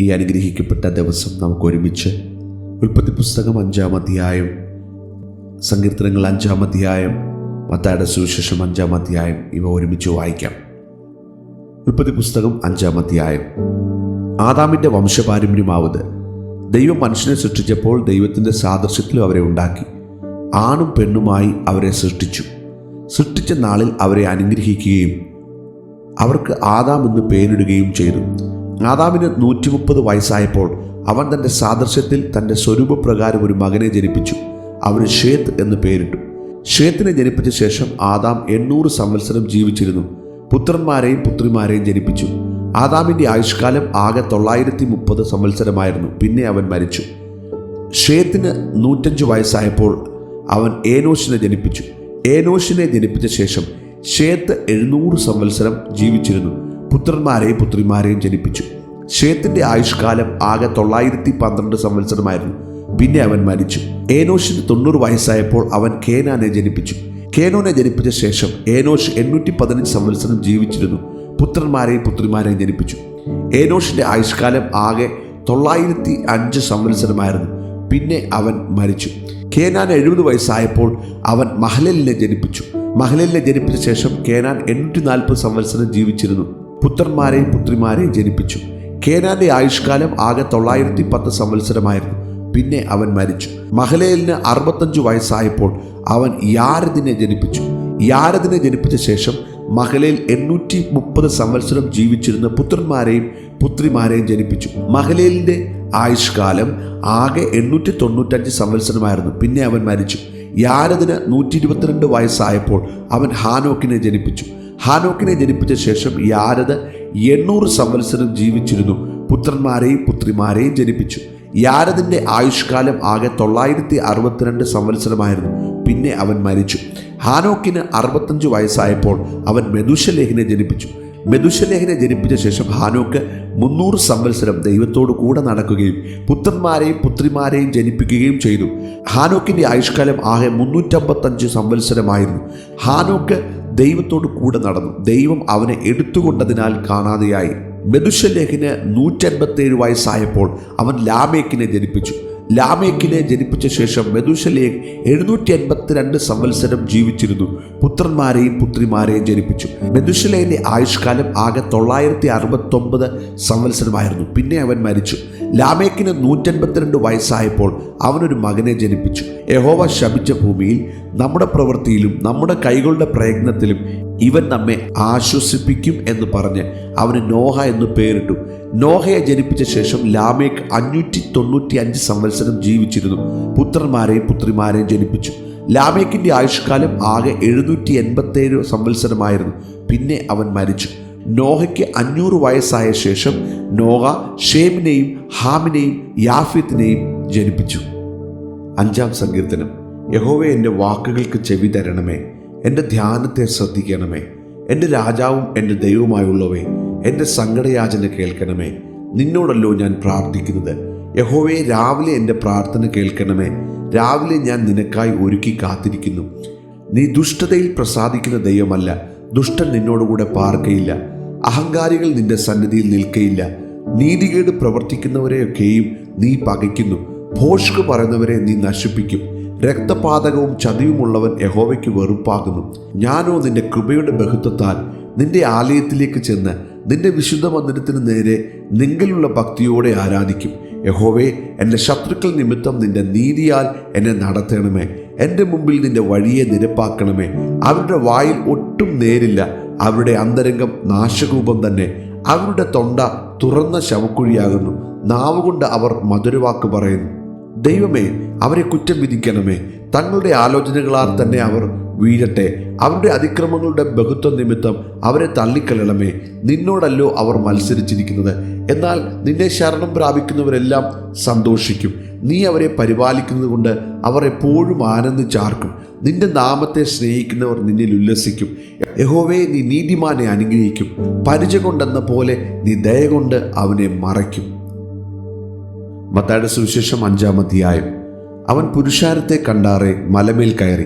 ഈ അനുഗ്രഹിക്കപ്പെട്ട ദിവസം നമുക്ക് ഒരുമിച്ച് ഉൽപ്പത്തി പുസ്തകം അഞ്ചാം അധ്യായം സങ്കീർത്തനങ്ങൾ അഞ്ചാം അധ്യായം മത്തായുടെ സുവിശേഷം അഞ്ചാം അധ്യായം ഇവ ഒരുമിച്ച് വായിക്കാം. ഉൽപ്പത്തി പുസ്തകം അഞ്ചാം അധ്യായം. ആദാമിന്റെ വംശപാരമ്പര്യമാവത് ദൈവം മനുഷ്യനെ സൃഷ്ടിച്ചപ്പോൾ ദൈവത്തിന്റെ സാദൃശ്യത്തിലും അവരെ ഉണ്ടാക്കി. ആണും പെണ്ണുമായി അവരെ സൃഷ്ടിച്ചു. സൃഷ്ടിച്ച നാളിൽ അവരെ അനുഗ്രഹിക്കുകയും അവർക്ക് ആദാം എന്ന് പേരിടുകയും ചെയ്തു. ആദാമിന് നൂറ്റി മുപ്പത് വയസ്സായപ്പോൾ അവൻ തന്റെ സാദൃശ്യത്തിൽ തന്റെ സ്വരൂപപ്രകാരം ഒരു മകനെ ജനിപ്പിച്ചു. അവന് ഷേത്ത് എന്ന് പേരിട്ടു. ഷേത്തിനെ ജനിപ്പിച്ച ശേഷം ആദാം എണ്ണൂറ് സംവത്സരം ജീവിച്ചിരുന്നു. പുത്രന്മാരെയും പുത്രിമാരെയും ജനിപ്പിച്ചു. ആദാമിന്റെ ആയുഷ്കാലം ആകെ തൊള്ളായിരത്തി മുപ്പത് സംവത്സരമായിരുന്നു. പിന്നെ അവൻ മരിച്ചു. ഷേത്തിന് നൂറ്റഞ്ച് വയസ്സായപ്പോൾ അവൻ ഏനോഷിനെ ജനിപ്പിച്ചു. ഏനോഷിനെ ജനിപ്പിച്ച ശേഷം ഷേത്ത് എഴുന്നൂറ് സംവത്സരം ജീവിച്ചിരുന്നു. പുത്രന്മാരെയും പുത്രിമാരെയും ജനിപ്പിച്ചു. ഷേത്തിന്റെ ആയുഷ്കാലം ആകെ തൊള്ളായിരത്തി പന്ത്രണ്ട് സംവത്സരമായിരുന്നു. പിന്നെ അവൻ മരിച്ചു. ഏനോഷിന് തൊണ്ണൂറ് വയസ്സായപ്പോൾ അവൻ കേനാനെ ജനിപ്പിച്ചു. കേനോനെ ജനിപ്പിച്ച ശേഷം ഏനോഷ് എണ്ണൂറ്റി പതിനഞ്ച് സംവത്സരം ജീവിച്ചിരുന്നു. പുത്രന്മാരെയും പുത്രിമാരെയും ജനിപ്പിച്ചു. ഏനോഷിന്റെ ആയുഷ്കാലം ആകെ തൊള്ളായിരത്തി അഞ്ച് സംവത്സരമായിരുന്നു. പിന്നെ അവൻ മരിച്ചു. കേനാൻ എഴുപത് വയസ്സായപ്പോൾ അവൻ മഹലലിനെ ജനിപ്പിച്ചു. മഹലലിനെ ജനിപ്പിച്ച ശേഷം കേനാൻ എണ്ണൂറ്റി നാൽപ്പത് സംവത്സരം ജീവിച്ചിരുന്നു. പുത്രന്മാരെയും പുത്രിമാരെയും ജനിപ്പിച്ചു. കേനാന്റെ ആയുഷ്കാലം ആകെ തൊള്ളായിരത്തി പത്ത് സംവത്സരമായിരുന്നു. പിന്നെ അവൻ മരിച്ചു. മഹലേലിന് അറുപത്തഞ്ചു വയസ്സായപ്പോൾ അവൻ യാരദിനെ ജനിപ്പിച്ചു. യാരദിനെ ജനിപ്പിച്ച ശേഷം മഹലേൽ എണ്ണൂറ്റി മുപ്പത് സംവത്സരം ജീവിച്ചിരുന്ന പുത്രന്മാരെയും പുത്രിമാരെയും ജനിപ്പിച്ചു. മഹലേലിന്റെ ആയുഷ്കാലം ആകെ എണ്ണൂറ്റി തൊണ്ണൂറ്റഞ്ച് സംവത്സരമായിരുന്നു. പിന്നെ അവൻ മരിച്ചു. യാരദിന് നൂറ്റി ഇരുപത്തിരണ്ട് വയസ്സായപ്പോൾ അവൻ ഹാനോക്കിനെ ജനിപ്പിച്ചു. ഹാനോക്കിനെ ജനിപ്പിച്ച ശേഷം യാരദ് എണ്ണൂറ് സംവത്സരം ജീവിച്ചിരുന്നു. പുത്രന്മാരെയും പുത്രിമാരെയും ജനിപ്പിച്ചു. യാരദിന്റെ ആയുഷ്കാലം ആകെ തൊള്ളായിരത്തി അറുപത്തിരണ്ട് സംവത്സരമായിരുന്നു. പിന്നെ അവൻ മരിച്ചു. ഹാനോക്കിന് അറുപത്തഞ്ച് വയസ്സായപ്പോൾ അവൻ മെതുശലേഖിനെ ജനിപ്പിച്ചു. മെതുശലേഖിനെ ജനിപ്പിച്ച ശേഷം ഹാനോക്ക് മുന്നൂറ് സംവത്സരം ദൈവത്തോടു കൂടെ നടക്കുകയും പുത്രന്മാരെയും പുത്രിമാരെയും ജനിപ്പിക്കുകയും ചെയ്തു. ഹാനോക്കിന്റെ ആയുഷ്കാലം ആകെ മുന്നൂറ്റമ്പത്തഞ്ച് സംവത്സരമായിരുന്നു. ഹാനോക്ക് ദൈവത്തോട് കൂടെ നടന്നു. ദൈവം അവനെ എടുത്തുകൊണ്ടതിനാൽ കാണാതെയായി. മെതുശലേഖിന് നൂറ്റൻപത്തേഴ് വയസ്സായപ്പോൾ അവൻ ലാമേക്കിനെ ജനിപ്പിച്ചു. ലാമേക്കിനെ ജനിപ്പിച്ച ശേഷം മെതുശലേഖ് എഴുന്നൂറ്റി എൺപത്തിരണ്ട് സംവത്സരം ജീവിച്ചിരുന്നു. പുത്രന്മാരെയും പുത്രിമാരെയും ജനിപ്പിച്ചു. മെതുശലേഖിന്റെ ആയുഷ്കാലം ആകെ തൊള്ളായിരത്തി അറുപത്തൊമ്പത് സംവത്സരമായിരുന്നു. പിന്നെ അവൻ മരിച്ചു. ലാമേക്കിന് നൂറ്റൻപത്തിരണ്ട് വയസ്സായപ്പോൾ അവനൊരു മകനെ ജനിപ്പിച്ചു. യഹോവ ശപിച്ച ഭൂമിയിൽ നമ്മുടെ പ്രവൃത്തിയിലും നമ്മുടെ കൈകളുടെ പ്രയത്നത്തിലും ഇവൻ നമ്മെ ആശ്വസിപ്പിക്കും എന്ന് പറഞ്ഞ് അവന് നോഹ എന്ന് പേരിട്ടു. നോഹയെ ജനിപ്പിച്ച ശേഷം ലാമേക്ക് അഞ്ഞൂറ്റി തൊണ്ണൂറ്റി അഞ്ച് സംവത്സരം ജീവിച്ചിരുന്നു. പുത്രന്മാരെയും പുത്രിമാരെയും ജനിപ്പിച്ചു. ലാമേക്കിന്റെ ആയുഷ്കാലം ആകെ എഴുന്നൂറ്റി എൺപത്തേഴ് സംവത്സരമായിരുന്നു. പിന്നെ അവൻ മരിച്ചു. നോഹയ്ക്ക് അഞ്ഞൂറ് വയസ്സായ ശേഷം നോഹ ഷേമിനെയും ഹാമിനെയും യാഫിത്തിനെയും ജനിപ്പിച്ചു. അഞ്ചാം സങ്കീർത്തനം. യഹോവെ എന്റെ വാക്കുകൾക്ക് ചെവി തരണമേ. എന്റെ ധ്യാനത്തെ ശ്രദ്ധിക്കണമേ. എന്റെ രാജാവും എന്റെ ദൈവവുമായുള്ളവേ എന്റെ സങ്കടയാചന കേൾക്കണമേ. നിന്നോടല്ലോ ഞാൻ പ്രാർത്ഥിക്കുന്നത്. യഹോവയെ രാവിലെ എന്റെ പ്രാർത്ഥന കേൾക്കണമേ. രാവിലെ ഞാൻ നിനക്കായി ഒരുക്കി കാത്തിരിക്കുന്നു. നീ ദുഷ്ടതയിൽ പ്രസാദിക്കുന്ന ദൈവമല്ല. ദുഷ്ടൻ നിന്നോടുകൂടെ പാർക്കയില്ല. അഹങ്കാരികൾ നിന്റെ സന്നിധിയിൽ നിൽക്കയില്ല. നീതികേട് പ്രവർത്തിക്കുന്നവരെയൊക്കെയും നീ പകയ്ക്കുന്നു. ഭോഷ്ക് പറയുന്നവരെ നീ നശിപ്പിക്കും. രക്തപാതകവും ചതിവുമുള്ളവൻ യഹോവയ്ക്ക് വെറുപ്പാകുന്നു. ഞാനോ നിന്റെ കൃപയുടെ ബഹുത്വത്താൽ നിന്റെ ആലയത്തിലേക്ക് ചെന്ന് നിന്റെ വിശുദ്ധ മന്ദിരത്തിന് നേരെ നിങ്കിലുള്ള ഭക്തിയോടെ ആരാധിക്കും. യഹോവേ എന്റെ ശത്രുക്കൾ നിമിത്തം നിന്റെ നീതിയാൽ എന്നെ നടത്തണമേ. എന്റെ മുമ്പിൽ നിന്റെ വഴിയെ നിരപ്പാക്കണമേ. അവരുടെ വായിൽ ഒട്ടും നേരില്ല. അവരുടെ അന്തരംഗം നാശകൂപം തന്നെ. അവരുടെ തൊണ്ട തുറന്ന ശവക്കുഴിയാകുന്നു. നാവുകൊണ്ട് അവർ മധുരവാക്ക് പറയുന്നു. ദൈവമേ അവരെ കുറ്റം വിധിക്കണമേ. തങ്ങളുടെ ആലോചനകളാൽ തന്നെ അവർ വീഴട്ടെ. അവരുടെ അതിക്രമങ്ങളുടെ ബഹുത്വം നിമിത്തം അവരെ തള്ളിക്കളയണമേ നിന്നോടല്ലോ അവർ മത്സരിച്ചിരിക്കുന്നത്. എന്നാൽ നിന്നെ ശരണം പ്രാപിക്കുന്നവരെല്ലാം സന്തോഷിക്കും. നീ അവരെ പരിപാലിക്കുന്നത് കൊണ്ട് അവർ എപ്പോഴും ആനന്ദിച്ചാർക്കും. നിന്റെ നാമത്തെ സ്നേഹിക്കുന്നവർ നിന്നിൽ ഉല്ലസിക്കും. യഹോവയെ നീ നീതിമാനെ അനുഗ്രഹിക്കും. പരിച കൊണ്ടെന്ന പോലെ നീ ദയ കൊണ്ട് അവനെ മറയ്ക്കും. മത്തായുടെ സുവിശേഷം അഞ്ചാം അധ്യായം. അവൻ പുരുഷാരത്തെ കണ്ടാറെ മലമേൽ കയറി.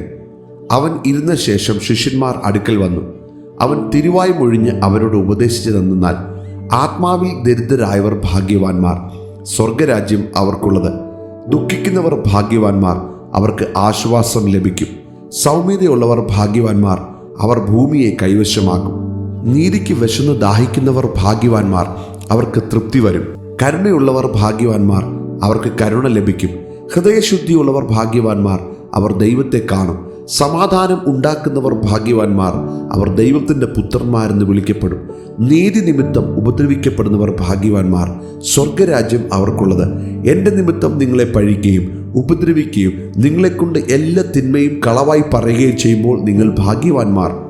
അവൻ ഇരുന്ന ശേഷം ശിഷ്യന്മാർ അടുക്കൽ വന്നു. അവൻ തിരുവായി മൊഴിഞ്ഞ് അവരോട് ഉപദേശിച്ചു തന്നാൽ ആത്മാവിൽ ദരിദ്രരായവർ ഭാഗ്യവാന്മാർ സ്വർഗരാജ്യം അവർക്കുള്ളത്. ദുഃഖിക്കുന്നവർ ഭാഗ്യവാന്മാർ അവർക്ക് ആശ്വാസം ലഭിക്കും. സൗമ്യതയുള്ളവർ ഭാഗ്യവാന്മാർ അവർ ഭൂമിയെ കൈവശമാക്കും. നീതിക്ക് വശന്ന് ദാഹിക്കുന്നവർ ഭാഗ്യവാന്മാർ അവർക്ക് തൃപ്തി വരും. കരുണയുള്ളവർ ഭാഗ്യവാന്മാർ അവർക്ക് കരുണ ലഭിക്കും. ഹൃദയശുദ്ധിയുള്ളവർ ഭാഗ്യവാന്മാർ അവർ ദൈവത്തെ കാണും. സമാധാനം ഉണ്ടാക്കുന്നവർ ഭാഗ്യവാന്മാർ അവർ ദൈവത്തിന്റെ പുത്രന്മാരെന്ന് വിളിക്കപ്പെടും. നീതി നിമിത്തം ഉപദ്രവിക്കപ്പെടുന്നവർ ഭാഗ്യവാന്മാർ. സ്വർഗരാജ്യം അവർക്കുള്ളത്. എന്റെ നിമിത്തം നിങ്ങളെ പഴിക്കുകയും ഉപദ്രവിക്കുകയും നിങ്ങളെക്കൊണ്ട് എല്ലാ തിന്മയും കളവായി പറയുകയും ചെയ്യുമ്പോൾ നിങ്ങൾ ഭാഗ്യവാന്മാർ.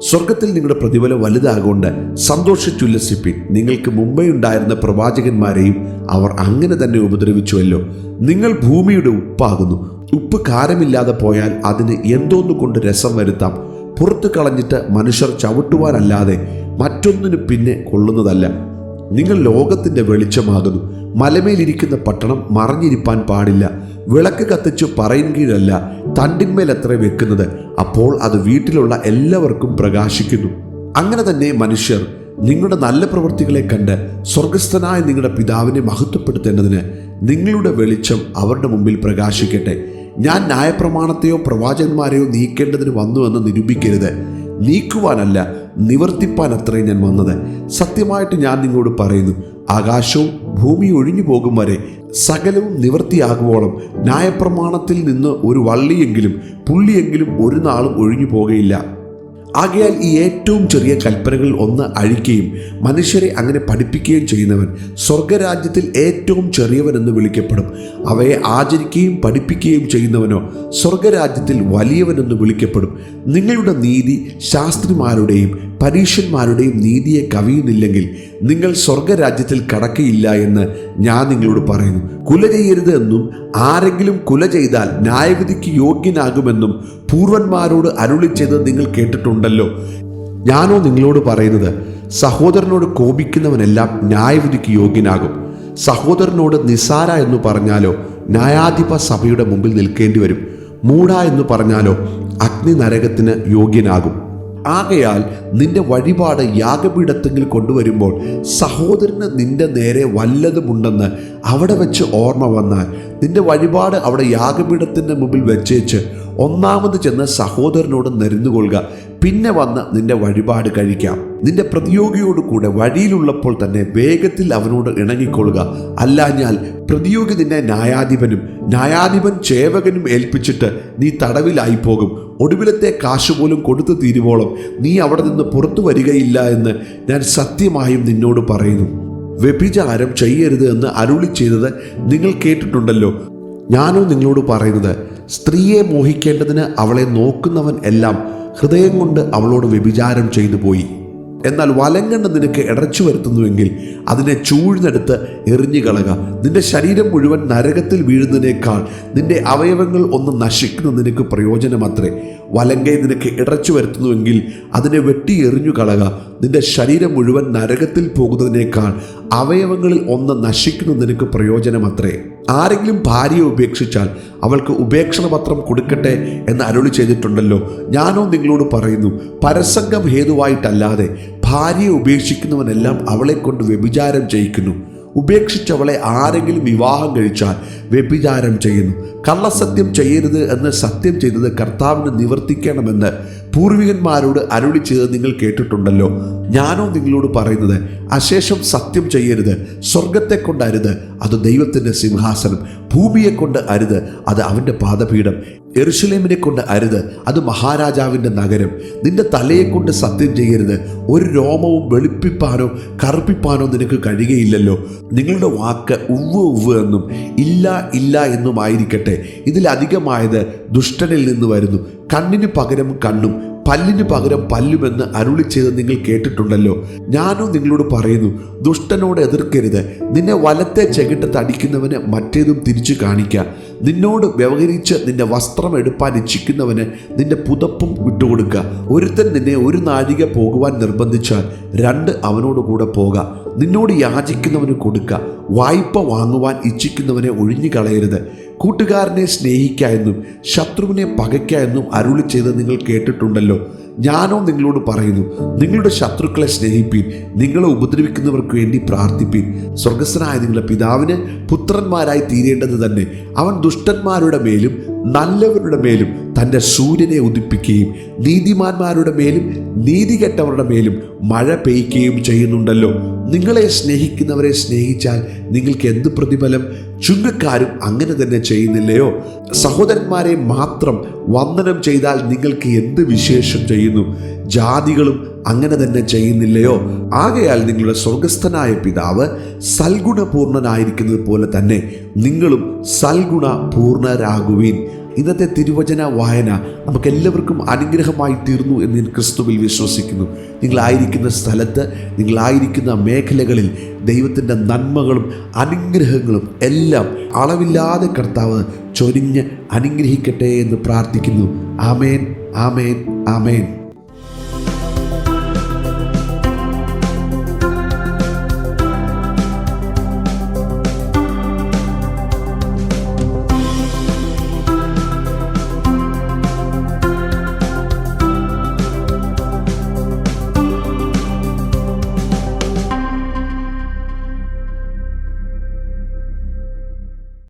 സ്വർഗത്തിൽ നിങ്ങളുടെ പ്രതിഫലം വലുതാകൊണ്ട് സന്തോഷിച്ചുല്ലസിപ്പിൻ. നിങ്ങൾക്ക് മുമ്പേ ഉണ്ടായിരുന്ന പ്രവാചകന്മാരെയും അവർ അങ്ങനെ തന്നെ ഉപദ്രവിച്ചുവല്ലോ. നിങ്ങൾ ഭൂമിയുടെ ഉപ്പാകുന്നു. ഉപ്പ് കാരമില്ലാതെ പോയാൽ അതിന് എന്തോന്നു കൊണ്ട് രസം വരുത്താം. പുറത്തു കളഞ്ഞിട്ട് മനുഷ്യർ ചവിട്ടുവാനല്ലാതെ മറ്റൊന്നിനു പിന്നെ കൊള്ളുന്നതല്ല. നിങ്ങൾ ലോകത്തിന്റെ വെളിച്ചമാകുന്നു. മലമേലിരിക്കുന്ന പട്ടണം മറഞ്ഞിരിപ്പാൻ പാടില്ല. വിളക്ക് കത്തിച്ചു പറയിൻ കീഴല്ല തണ്ടിന്മേൽ അത്ര വെക്കുന്നത്. അപ്പോൾ അത് വീട്ടിലുള്ള എല്ലാവർക്കും പ്രകാശിക്കുന്നു. അങ്ങനെ തന്നെ മനുഷ്യർ നിങ്ങളുടെ നല്ല പ്രവൃത്തികളെ കണ്ട് സ്വർഗസ്ഥനായ നിങ്ങളുടെ പിതാവിനെ മഹത്വപ്പെടുത്തേണ്ടതിന് നിങ്ങളുടെ വെളിച്ചം അവരുടെ മുമ്പിൽ പ്രകാശിക്കട്ടെ. ഞാൻ ന്യായപ്രമാണത്തെയോ പ്രവാചകന്മാരെയോ നീക്കേണ്ടതിന് വന്നുവെന്ന് നിരൂപിക്കരുത്. നീക്കുവാനല്ല നിവർത്തിപ്പാൻ അത്രയും ഞാൻ വന്നത്. സത്യമായിട്ട് ഞാൻ നിങ്ങളോട് പറയുന്നു ആകാശവും ഭൂമി ഒഴിഞ്ഞു പോകും വരെ സകലവും നിവൃത്തിയാകുവോളം ന്യായപ്രമാണത്തിൽ നിന്ന് ഒരു വള്ളിയെങ്കിലും പുള്ളിയെങ്കിലും ഒരു നാളും ഒഴിഞ്ഞു പോകുകയില്ല. ആകയാൽ ഈ ഏറ്റവും ചെറിയ കൽപ്പനകൾ ഒന്ന് അഴിക്കുകയും മനുഷ്യരെ അങ്ങനെ പഠിപ്പിക്കുകയും ചെയ്യുന്നവൻ സ്വർഗരാജ്യത്തിൽ ഏറ്റവും ചെറിയവനെന്ന് വിളിക്കപ്പെടും. അവയെ ആചരിക്കുകയും പഠിപ്പിക്കുകയും ചെയ്യുന്നവനോ സ്വർഗരാജ്യത്തിൽ വലിയവനെന്ന് വിളിക്കപ്പെടും. നിങ്ങളുടെ നീതി ശാസ്ത്രിമാരുടെയും പരീക്ഷന്മാരുടെയും നീതിയെ കവിയുന്നില്ലെങ്കിൽ നിങ്ങൾ സ്വർഗരാജ്യത്തിൽ കടക്കയില്ല എന്ന് ഞാൻ നിങ്ങളോട് പറയുന്നു. കുല ചെയ്യരുത് എന്നും ആരെങ്കിലും കുല ചെയ്താൽ ന്യായവിധിക്ക് യോഗ്യനാകുമെന്നും പൂർവന്മാരോട് അരുളി ചെയ്ത് നിങ്ങൾ കേട്ടിട്ടുണ്ടല്ലോ. ഞാനോ നിങ്ങളോട് പറയുന്നത് സഹോദരനോട് കോപിക്കുന്നവനെല്ലാം ന്യായവിധിക്ക് യോഗ്യനാകും. സഹോദരനോട് നിസാര എന്ന് പറഞ്ഞാലോ ന്യായാധിപ സഭയുടെ മുമ്പിൽ നിൽക്കേണ്ടി വരും. മൂട എന്ന് പറഞ്ഞാലോ അഗ്നി നരകത്തിന് യോഗ്യനാകും. ആകയാൽ നിന്റെ വഴിപാട് യാഗപീഠത്തെങ്കിൽ കൊണ്ടുവരുമ്പോൾ സഹോദരന് നിന്റെ നേരെ വല്ലതുമുണ്ടെന്ന് അവിടെ വെച്ച് ഓർമ്മ വന്നാൽ നിന്റെ വഴിപാട് അവിടെ യാഗപീഠത്തിന്റെ മുമ്പിൽ വെച്ചേച്ച് ഒന്നാമത് ചെന്ന് സഹോദരനോട് നെരുന്നുകൊള്ളുക പിന്നെ വന്ന് നിന്റെ വഴിപാട് കഴിക്കാം. നിന്റെ പ്രതിയോഗിയോട് കൂടെ വഴിയിലുള്ളപ്പോൾ തന്നെ വേഗത്തിൽ അവനോട് ഇണങ്ങിക്കൊള്ളുക. അല്ലാഞ്ഞാൽ പ്രതിയോഗി നിന്നെ ന്യായാധിപനും ന്യായാധിപൻ ചേവകനും ഏൽപ്പിച്ചിട്ട് നീ തടവിലായി പോകും ഒടുവിലത്തെ കാശ് പോലും കൊടുത്തു തീരുവോളം നീ അവിടെ നിന്ന് പുറത്തു വരികയില്ല എന്ന് ഞാൻ സത്യമായും നിന്നോട് പറയുന്നു. വ്യഭിചാരം ചെയ്യരുത് എന്ന് അരുളി ചെയ്തത് നിങ്ങൾ കേട്ടിട്ടുണ്ടല്ലോ. ഞാനോ നിങ്ങളോട് പറയുന്നത് സ്ത്രീയെ മോഹിക്കേണ്ടതിന് അവളെ നോക്കുന്നവൻ എല്ലാം ഹൃദയം കൊണ്ട് അവളോട് വ്യഭിചാരം ചെയ്തു പോയി. എന്നാൽ വലങ്കണ്ണ് നിനക്ക് ഇടച്ചു വരുത്തുന്നുവെങ്കിൽ അതിനെ ചൂഴ്ന്നെടുത്ത് എറിഞ്ഞുകളക നിന്റെ ശരീരം മുഴുവൻ നരകത്തിൽ വീഴുന്നതിനേക്കാൾ നിന്റെ അവയവങ്ങൾ ഒന്ന് നശിക്കുന്ന നിനക്ക് പ്രയോജനമത്രേ. വലങ്കെ നിനക്ക് ഇടച്ചു വരുത്തുന്നുവെങ്കിൽ അതിനെ വെട്ടി എറിഞ്ഞു കളക. നിന്റെ ശരീരം മുഴുവൻ നരകത്തിൽ പോകുന്നതിനേക്കാൾ അവയവങ്ങളിൽ ഒന്ന് നശിക്കുന്ന നിനക്ക് പ്രയോജനമത്രേ. ആരെങ്കിലും ഭാര്യയെ ഉപേക്ഷിച്ചാൽ അവൾക്ക് ഉപേക്ഷണ പത്രം കൊടുക്കട്ടെ എന്ന് അരുളി ചെയ്തിട്ടുണ്ടല്ലോ. ഞാനോ നിങ്ങളോട് പറയുന്നു പരസംഗം ഹേതുവായിട്ടല്ലാതെ ഭാര്യയെ ഉപേക്ഷിക്കുന്നവനെല്ലാം അവളെ കൊണ്ട് വ്യഭിചാരം ചെയ്യിക്കുന്നു. ഉപേക്ഷിച്ചവളെ ആരെങ്കിലും വിവാഹം കഴിച്ചാൽ വ്യഭിചാരം ചെയ്യുന്നു. കള്ളസത്യം ചെയ്യരുത് എന്ന് സത്യം ചെയ്തത് കർത്താവിന് നിവർത്തിക്കണമെന്ന് പൂർവികന്മാരോട് അരുളി ചെയ്ത് നിങ്ങൾ കേട്ടിട്ടുണ്ടല്ലോ. ഞാനോ നിങ്ങളോട് പറയുന്നത് അശേഷം സത്യം ചെയ്യരുത് സ്വർഗത്തെ കൊണ്ടരുത് അത് ദൈവത്തിന്റെ സിംഹാസനം. ഭൂമിയെ കൊണ്ട് അരുത് അത് അവന്റെ പാദപീഠം. എറുഷലേമിനെ കൊണ്ട് അരുത് അത് മഹാരാജാവിന്റെ നഗരം. നിന്റെ തലയെ കൊണ്ട് സത്യം ചെയ്യരുത്. ഒരു രോമവും വെളുപ്പിപ്പാനോ കറുപ്പിപ്പാനോ നിനക്ക് കഴിയുകയില്ലല്ലോ. നിങ്ങളുടെ വാക്ക് ഉവ്വ് ഉവ്വ് എന്നും ഇല്ല ഇല്ല എന്നുമായിരിക്കട്ടെ. ഇതിലധികമായത് ദുഷ്ടനിൽ നിന്ന് വരുന്നു. കണ്ണിന് പകരം കണ്ണും പല്ലിന് പകരം പല്ലുമെന്ന് അരുളി ചെയ്ത് നിങ്ങൾ കേട്ടിട്ടുണ്ടല്ലോ. ഞാനും നിങ്ങളോട് പറയുന്നു ദുഷ്ടനോട് എതിർക്കരുത്. നിന്നെ വലത്തെ ചെകിട്ട് തടിക്കുന്നവന് മറ്റേതും തിരിച്ചു കാണിക്കുക നിന്നോട് വ്യവഹരിച്ച് നിന്റെ വസ്ത്രം എടുപ്പാൻ ഇച്ഛിക്കുന്നവന് നിന്റെ പുതപ്പും വിട്ടുകൊടുക്കുക ഒരുത്തൻ നിന്നെ ഒരു നാഴിക പോകുവാൻ നിർബന്ധിച്ചാൽ രണ്ട് അവനോട് കൂടെ പോക. നിന്നോട് യാചിക്കുന്നവന് കൊടുക്ക. വായ്പ വാങ്ങുവാൻ ഇച്ഛിക്കുന്നവനെ ഒഴിഞ്ഞു കളയരുത് കൂട്ടുകാരനെ സ്നേഹിക്ക എന്നും ശത്രുവിനെ പകയ്ക്ക എന്നും അരുളി ചെയ്ത് നിങ്ങൾ കേട്ടിട്ടുണ്ടല്ലോ. ഞാനോ നിങ്ങളോട് പറയുന്നു നിങ്ങളുടെ ശത്രുക്കളെ സ്നേഹിപ്പീൻ നിങ്ങളെ ഉപദ്രവിക്കുന്നവർക്ക് വേണ്ടി പ്രാർത്ഥിപ്പീൻ. സ്വർഗസ്ഥനായ നിങ്ങളുടെ പിതാവിന് പുത്രന്മാരായി തീരേണ്ടത് തന്നെ. അവൻ ദുഷ്ടന്മാരുടെ മേലും നല്ലവരുടെ മേലും തന്റെ സൂര്യനെ ഉദിപ്പിക്കുകയും നീതിമാന്മാരുടെ മേലും നീതികെട്ടവരുടെ മേലും മഴ പെയ്യ്ക്കുകയും ചെയ്യുന്നുണ്ടല്ലോ. നിങ്ങളെ സ്നേഹിക്കുന്നവരെ സ്നേഹിച്ചാൽ നിങ്ങൾക്ക് എന്ത് പ്രതിഫലം? ചുങ്കക്കാരും അങ്ങനെ തന്നെ ചെയ്യുന്നില്ലയോ? സഹോദരന്മാരെ മാത്രം വന്ദനം ചെയ്താൽ നിങ്ങൾക്ക് എന്ത് വിശേഷം ചെയ്യുന്നു? ജാതികളും അങ്ങനെ തന്നെ ചെയ്യുന്നില്ലയോ? ആകയാൽ നിങ്ങളുടെ സ്വർഗസ്ഥനായ പിതാവ് സൽഗുണപൂർണനായിരിക്കുന്നത് പോലെ തന്നെ നിങ്ങളും സൽഗുണ പൂർണരാകുവീൻ ഇന്നത്തെ തിരുവചന വായന നമുക്ക് എല്ലാവർക്കും അനുഗ്രഹമായി തീർന്നു എന്ന് ഞാൻ ക്രിസ്തുവിൽ വിശ്വസിക്കുന്നു. നിങ്ങളായിരിക്കുന്ന സ്ഥലത്ത് നിങ്ങളായിരിക്കുന്ന മേഖലകളിൽ ദൈവത്തിന്റെ നന്മകളും അനുഗ്രഹങ്ങളും എല്ലാം അളവില്ലാതെ കർത്താവ് ചൊരിഞ്ഞ് അനുഗ്രഹിക്കട്ടെ എന്ന് പ്രാർത്ഥിക്കുന്നു. ആമേൻ ആമേൻ ആമേൻ.